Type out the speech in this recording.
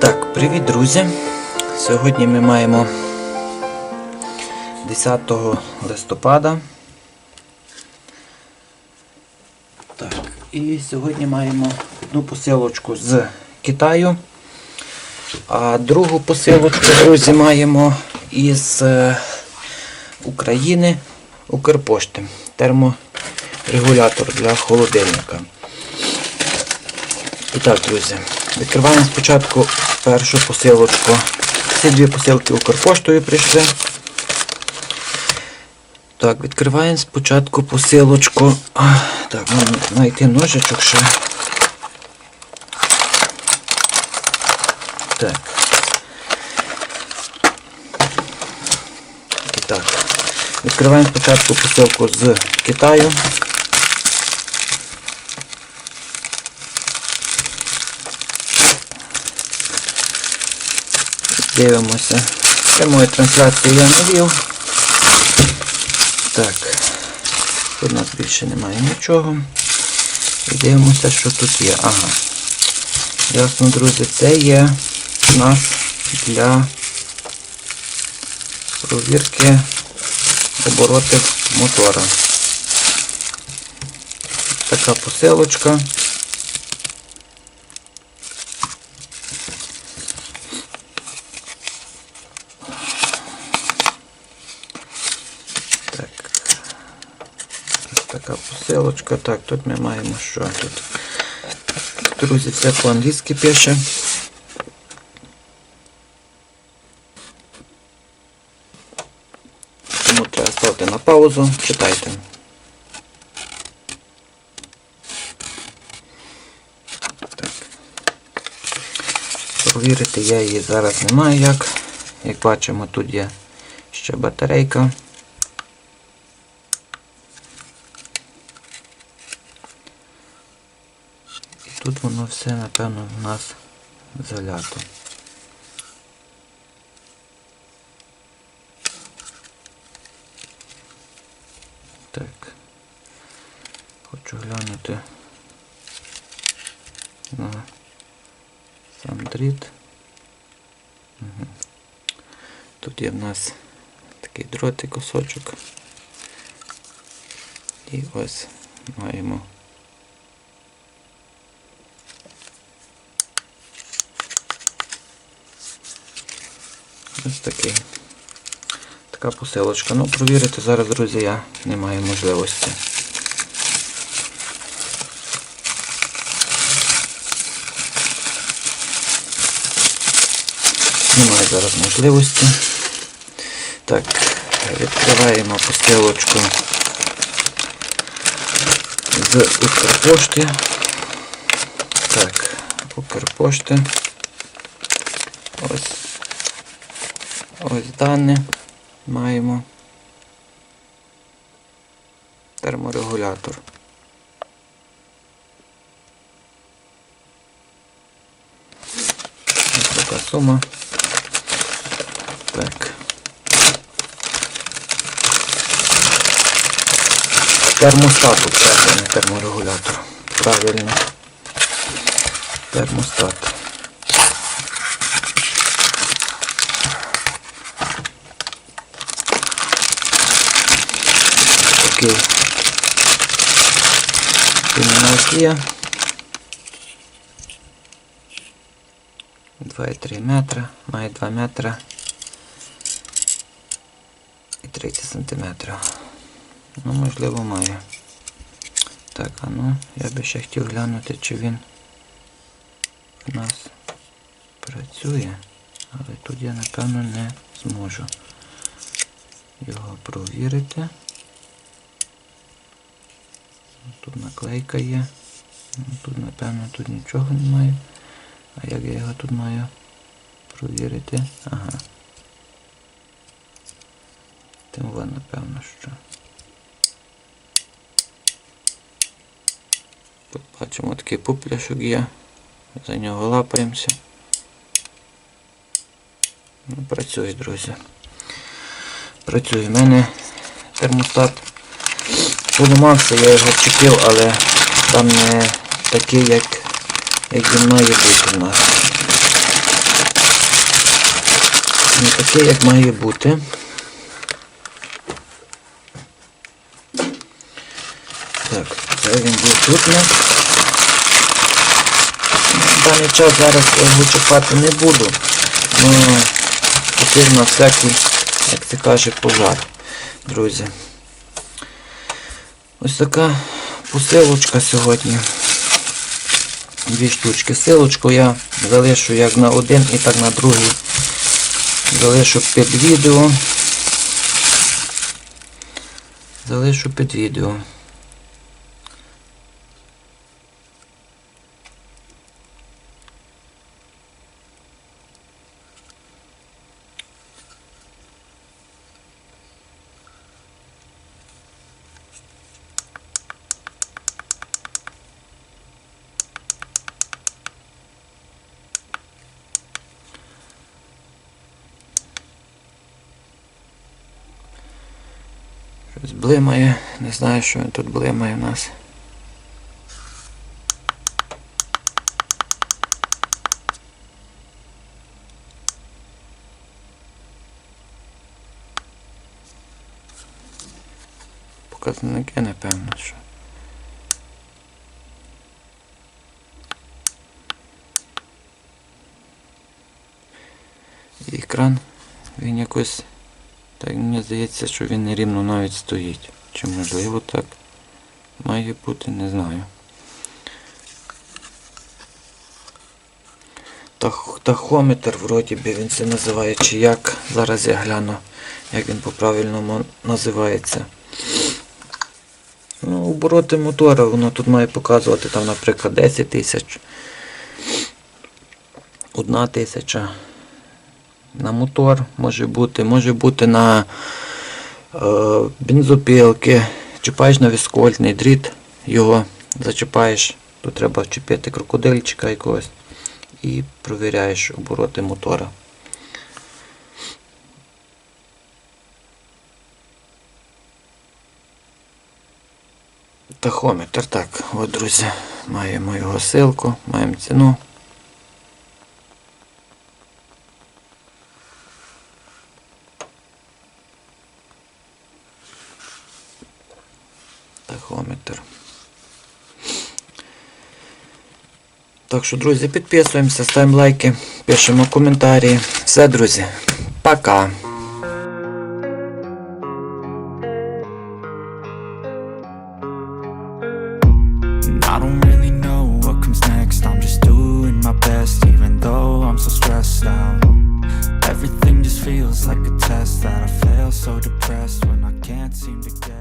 Так, привіт, друзі! Сьогодні ми маємо 10 листопада. Так, і сьогодні маємо одну посилочку з Китаю. А другу посилочку, друзі, маємо із е, України Укрпошти. Терморегулятор для холодильника. І так, друзі, відкриваємо спочатку першу посилочку. Ці дві посилки Укрпоштою прийшли. Так, відкриваємо спочатку посилочку. Так, можна знайти ножичок ще. Так. І так. Відкриваємо спочатку посилку з Китаю. Дивимося. Прямої трансляції я не вів. Так. Тут у нас більше немає нічого. І дивимося, що тут є. Ага. Ясно, друзі, це є у нас для провірки оборотів мотора. Така посилочка. Така посилочка. Так, тут ми маємо що тут. Друзі, все по-англійськи пише. Тому треба ставити на паузу, читайте. Так. Провірити я її зараз не маю як. Як бачимо, тут є ще батарейка. І тут воно все, напевно, в нас залято. Так. Хочу глянути на сам дріт. Угу. Тут є в нас такий дротик кусочок. І ось маємо ось такий. Така посилочка. Ну, провірити зараз, друзі, я не маю можливості. Немає зараз можливості. Так, відкриваємо посилочку з Укрпошти. Так, Укрпошти. Ось. Ось дане маємо. Терморегулятор. Ось така сума. Так. Термостат це не терморегулятор. Правильно. Термостат. Такий. Nokia. 2,3 метра, має 2 метра і 30 сантиметрів. Ну, можливо, має. Так, а ну, я би ще хотів глянути, чи він в нас працює, але тут я напевно не зможу його провірити. Тут наклейка є. Тут, напевно, тут нічого немає. А як я його тут маю провірити? Ага. Тим вон, напевно, що. Тут бачимо такий пупляшок є. За нього лапаємося. Ну, працює, друзі. Працює. У мене термостат поламався, я його чекив, але там не такий, як, як він має бути в нас. Не такий, як має бути. Так, це він був тут у. В даний час зараз його чіпати не буду. Ну, потрібно всякий, як це каже, пожар, друзі. Ось така посилочка сьогодні. Дві штучки. Силочку я залишу як на один і так на другий. Залишу під відео. Залишу під відео. Щось блимає, не знаю, що він тут блимає в нас. Показники, напевно, що. І екран, він якось так мені здається, що він нерівно навіть стоїть. Чи можливо так має бути, не знаю. Тах, тахометр, вроді би він це називає, чи як. Зараз я гляну, як він по-правильному називається. Ну, обороти мотора, воно тут має показувати там, наприклад, 10 тисяч. Одна тисяча на мотор може бути, може бути на е, бензопилки, чіпаєш на віскольтний дріт, його зачіпаєш, тут треба вчепити крокодильчика якогось і провіряєш обороти мотора. Тахометр, так, от, друзі, маємо його силку, маємо ціну. тахометр. Так що, друзі, підписуємося, ставимо лайки, пишемо коментарі. Все, друзі, пока! feels like a test that I fail so depressed when I can't seem to get